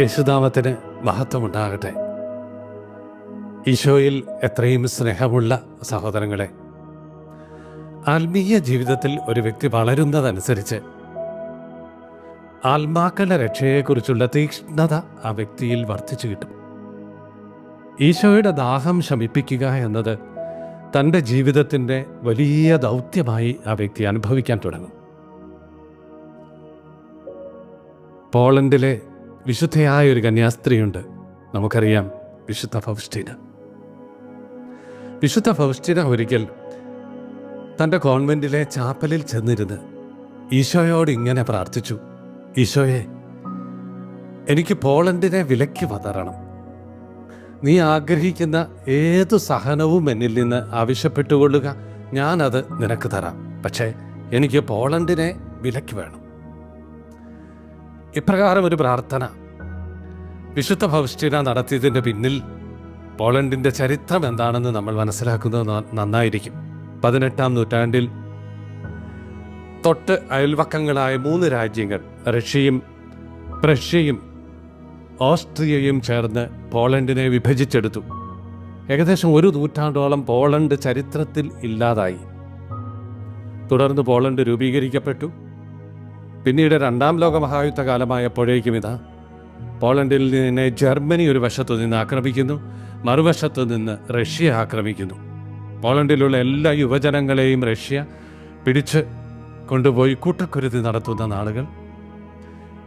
യേശുനാമത്തിന് മഹത്വമുണ്ടാകട്ടെ. ഈശോയിൽ എത്രയും സ്നേഹമുള്ള സഹോദരങ്ങളെ ആത്മീയ ജീവിതത്തിൽ ഒരു വ്യക്തി വളരുന്നതനുസരിച്ച് ആത്മാക്കളുടെ രക്ഷയെക്കുറിച്ചുള്ള തീക്ഷ്ണത ആ വ്യക്തിയിൽ വർദ്ധിച്ചു കിട്ടും. ഈശോയുടെ ദാഹം ശമിപ്പിക്കുക എന്നത് തന്റെ ജീവിതത്തിന്റെ വലിയ ദൗത്യമായി ആ വ്യക്തി അനുഭവിക്കാൻ തുടങ്ങും. പോളണ്ടിലെ വിശുദ്ധയായ ഒരു കന്യാസ്ത്രീയുണ്ട്. നമുക്കറിയാം വിശുദ്ധ ഫൗസ്റ്റീന. വിശുദ്ധ ഫൗസ്റ്റീന ഒരിക്കൽ തന്റെ കോൺവെന്റിലെ ചാപ്പലിൽ ചെന്നിരുന്ന് ഈശോയോട് ഇങ്ങനെ പ്രാർത്ഥിച്ചു ഈശോയെ എനിക്ക് പോളണ്ടിനെ വിലയ്ക്ക് പതറണം. നീ ആഗ്രഹിക്കുന്ന ഏതു സഹനവും എന്നിൽ നിന്ന് ആവശ്യപ്പെട്ടുകൊള്ളുക. ഞാനത് നിനക്ക് തരാം. പക്ഷേ എനിക്ക് പോളണ്ടിനെ വിലയ്ക്ക് വേണം. ഇപ്രകാരം ഒരു പ്രാർത്ഥന. വിശുദ്ധ ഫൗസ്റ്റീന നടത്തിയതിന്റെ പിന്നിൽ പോളണ്ടിന്റെ ചരിത്രം എന്താണെന്ന് നമ്മൾ മനസ്സിലാക്കുന്നത് നന്നായിരിക്കും. പതിനെട്ടാം നൂറ്റാണ്ടിൽ തൊട്ട് അയൽവക്കങ്ങളായ മൂന്ന് രാജ്യങ്ങൾ റഷ്യയും പ്രഷ്യയും ഓസ്ട്രിയയും ചേർന്ന് പോളണ്ടിനെ വിഭജിച്ചെടുത്തു. ഏകദേശം ഒരു നൂറ്റാണ്ടോളം പോളണ്ട് ചരിത്രത്തിൽ ഇല്ലാതായി. തുടർന്ന് പോളണ്ട് രൂപീകരിക്കപ്പെട്ടു. പിന്നീട് രണ്ടാം ലോക മഹായുദ്ധ കാലമായപ്പോഴേക്കും ഇതാ. പോളണ്ടിൽ നിന്നെ ജർമ്മനി ഒരു വശത്തു നിന്ന് ആക്രമിക്കുന്നു മറുവശത്തു നിന്ന് റഷ്യ ആക്രമിക്കുന്നു. പോളണ്ടിലുള്ള എല്ലാ യുവജനങ്ങളെയും റഷ്യ പിടിച്ച് കൊണ്ടുപോയി കൂട്ടക്കുരുതി നടത്തുന്ന നാളുകൾ.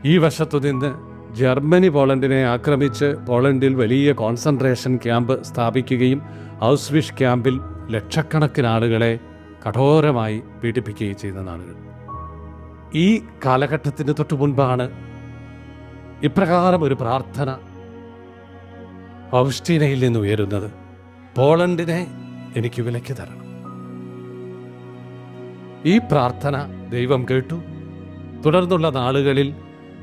ഈ വശത്തു നിന്ന് ജർമ്മനി പോളണ്ടിനെ ആക്രമിച്ച് പോളണ്ടിൽ വലിയ കോൺസെൻട്രേഷൻ ക്യാമ്പ് സ്ഥാപിക്കുകയും ഹൗസ്വിഷ് ക്യാമ്പിൽ ലക്ഷക്കണക്കിന് ആളുകളെ കഠോരമായി പീഡിപ്പിക്കുകയും ചെയ്യുന്ന നാളുകൾ. ഈ കാലഘട്ടത്തിന് തൊട്ടു മുൻപാണ് ഇപ്രകാരം ഒരു പ്രാർത്ഥന ഫൗസ്റ്റീനയിൽ നിന്ന് ഉയരുന്നത്. പോളണ്ടിനെ എനിക്ക് വിലയ്ക്ക് തരണം. ഈ പ്രാർത്ഥന ദൈവം കേട്ടു. തുടർന്നുള്ള നാളുകളിൽ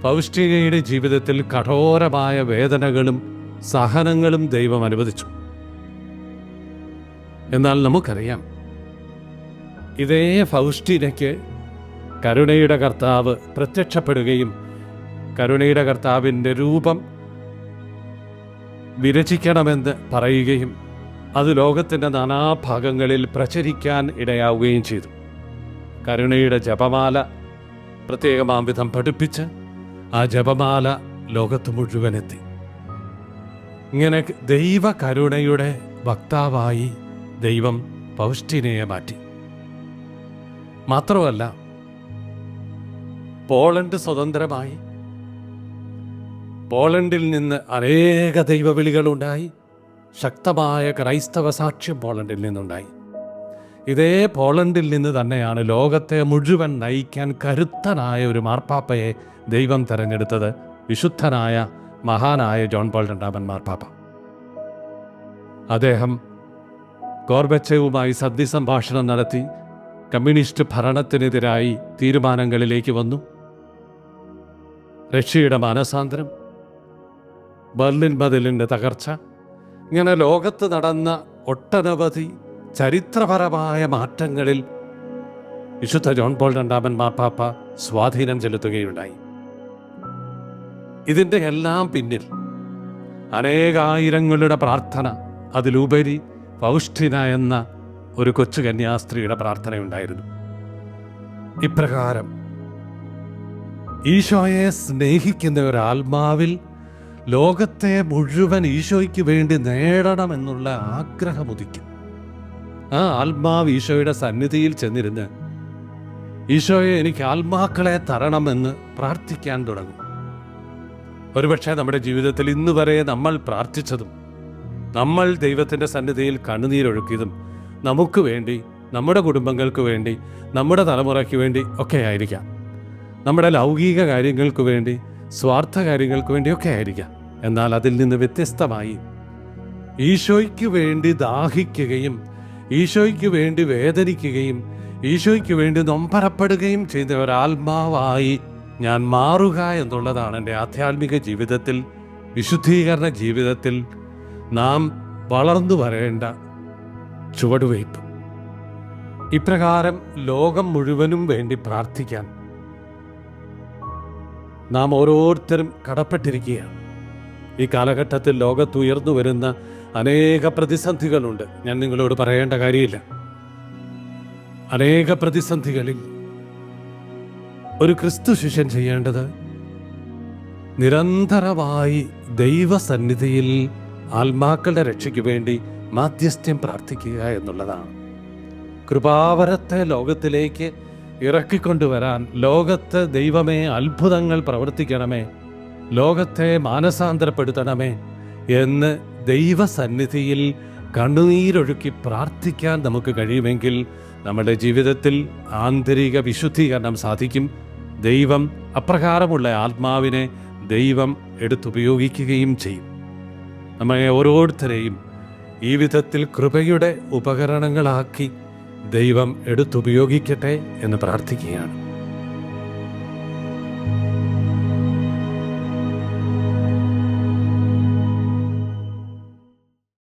പൗഷ്ടികയുടെ ജീവിതത്തിൽ കഠോരമായ വേദനകളും സഹനങ്ങളും ദൈവം അനുവദിച്ചു. എന്നാൽ നമുക്കറിയാം ഇതേ ഫൗസ്റ്റീനയ്ക്ക് കരുണയുടെ കർത്താവ് പ്രത്യക്ഷപ്പെടുകയും കരുണയുടെ കർത്താവിന്റെ രൂപം വിരചിക്കണമെന്ന് പറയുകയും അത് ലോകത്തിന്റെ നാനാഭാഗങ്ങളിൽ പ്രചരിക്കാൻ ഇടയാവുകയും ചെയ്തു. കരുണയുടെ ജപമാല പ്രത്യേകമാം വിധം പഠിപ്പിച്ച് ആ ജപമാല ലോകത്ത് മുഴുവനെത്തി ഇങ്ങനെ ദൈവ കരുണയുടെ വക്താവായി ദൈവം പൗഷ്ടിനയെ മാറ്റി. മാത്രമല്ല പോളണ്ട് സ്വതന്ത്രമായി. പോളണ്ടിൽ നിന്ന് അനേക ദൈവവിളികളുണ്ടായി. ശക്തമായ ക്രൈസ്തവ സാക്ഷ്യം പോളണ്ടിൽ നിന്നുണ്ടായി. ഇതേ പോളണ്ടിൽ നിന്ന് തന്നെയാണ് ലോകത്തെ മുഴുവൻ നയിക്കാൻ കരുത്തനായ ഒരു മാർപ്പാപ്പയെ ദൈവം തെരഞ്ഞെടുത്തത് വിശുദ്ധനായ മഹാനായ ജോൺ പോൾ രണ്ടാമൻ മാർപ്പാപ്പ. അദ്ദേഹം ഗോർബച്ചയുമായി സന്ധി സംഭാഷണം നടത്തി കമ്മ്യൂണിസ്റ്റ് ഭരണത്തിനെതിരായി തീരുമാനങ്ങളിലേക്ക് വന്നു. റഷ്യയുടെ മാനസാന്തരം ബർലിൻ ബദലിന്റെ തകർച്ച ഇങ്ങനെ ലോകത്ത് നടന്ന ഒട്ടനവധി ചരിത്രപരമായ മാറ്റങ്ങളിൽ വിശുദ്ധ ജോൺ പോൾ രണ്ടാമൻ മാപ്പാപ്പ സ്വാധീനം ചെലുത്തുകയുണ്ടായി. ഇതിന്റെ എല്ലാം പിന്നിൽ അനേകായിരങ്ങളുടെ പ്രാർത്ഥന അതിലുപരി പൗഷ്ഠിന എന്ന ഒരു കൊച്ചു കന്യാസ്ത്രീയുടെ പ്രാർത്ഥനയുണ്ടായിരുന്നു. ഇപ്രകാരം ഈശോയെ സ്നേഹിക്കുന്ന ഒരാത്മാവിൽ ലോകത്തെ മുഴുവൻ ഈശോയ്ക്ക് വേണ്ടി നേടണമെന്നുള്ള ആഗ്രഹമുദിക്കും ആ ആത്മാവ് ഈശോയുടെ സന്നിധിയിൽ ചെന്നിരുന്ന് ഈശോയെ എനിക്ക് ആത്മാക്കളെ തരണമെന്ന് പ്രാർത്ഥിക്കാൻ തുടങ്ങും. ഒരുപക്ഷെ നമ്മുടെ ജീവിതത്തിൽ ഇന്ന് വരെ നമ്മൾ പ്രാർത്ഥിച്ചതും നമ്മൾ ദൈവത്തിന്റെ സന്നിധിയിൽ കണ്ണുനീരൊഴുക്കിയതും നമുക്ക് വേണ്ടി നമ്മുടെ കുടുംബങ്ങൾക്ക് വേണ്ടി നമ്മുടെ തലമുറയ്ക്ക് വേണ്ടി ഒക്കെ ആയിരിക്കാം. നമ്മുടെ ലൗകിക കാര്യങ്ങൾക്ക് വേണ്ടി സ്വാർത്ഥ കാര്യങ്ങൾക്ക് വേണ്ടിയൊക്കെ ആയിരിക്കാം. എന്നാൽ അതിൽ നിന്ന് വ്യത്യസ്തമായി ഈശോയ്ക്ക് വേണ്ടി ദാഹിക്കുകയും ഈശോയ്ക്ക് വേണ്ടി വേദനിക്കുകയും ഈശോയ്ക്ക് വേണ്ടി നൊമ്പരപ്പെടുകയും ചെയ്ത ഒരാത്മാവായി ഞാൻ മാറുക എന്നുള്ളതാണ് എന്റെ ആധ്യാത്മിക ജീവിതത്തിൽ വിശുദ്ധീകരണ ജീവിതത്തിൽ നാം വളർന്നു വരേണ്ട ചുവടുവയ്പ്. ഇപ്രകാരം ലോകം മുഴുവനും വേണ്ടി പ്രാർത്ഥിക്കാൻ നാം ഓരോരുത്തരും കടപ്പെട്ടിരിക്കുകയാണ്. ഈ കാലഘട്ടത്തിൽ ലോകത്ത് ഉയർന്നു വരുന്ന അനേക പ്രതിസന്ധികളുണ്ട്. ഞാൻ നിങ്ങളോട് പറയേണ്ട കാര്യമില്ല. അനേക പ്രതിസന്ധികളിൽ ഒരു ക്രിസ്തു ശിഷ്യൻ ചെയ്യേണ്ടത് നിരന്തരമായി ദൈവസന്നിധിയിൽ ആത്മാക്കളുടെ രക്ഷയ്ക്ക് വേണ്ടി മാധ്യസ്ഥ്യം പ്രാർത്ഥിക്കുക എന്നുള്ളതാണ്. കൃപാവരത്തെ ലോകത്തിലേക്ക് ഇറക്കിക്കൊണ്ടുവരാൻ ലോകത്ത് ദൈവമേ അത്ഭുതങ്ങൾ പ്രവർത്തിക്കണമേ ലോകത്തെ മാനസാന്തരപ്പെടുത്തണമേ എന്ന് ദൈവസന്നിധിയിൽ കണ്ണുനീരൊഴുക്കി പ്രാർത്ഥിക്കാൻ നമുക്ക് കഴിയുമെങ്കിൽ നമ്മുടെ ജീവിതത്തിൽ ആന്തരിക വിശുദ്ധീകരണം സാധിക്കും. ദൈവം അപ്രകാരമുള്ള ആത്മാവിനെ ദൈവം എടുത്തുപയോഗിക്കുകയും ചെയ്യും. നമ്മെ ഓരോരുത്തരെയും ഈ വിധത്തിൽ കൃപയുടെ ഉപകരണങ്ങളാക്കി ദൈവം എടുത്തുപയോഗിക്കട്ടെ എന്ന് പ്രാർത്ഥിക്കുകയാണ്.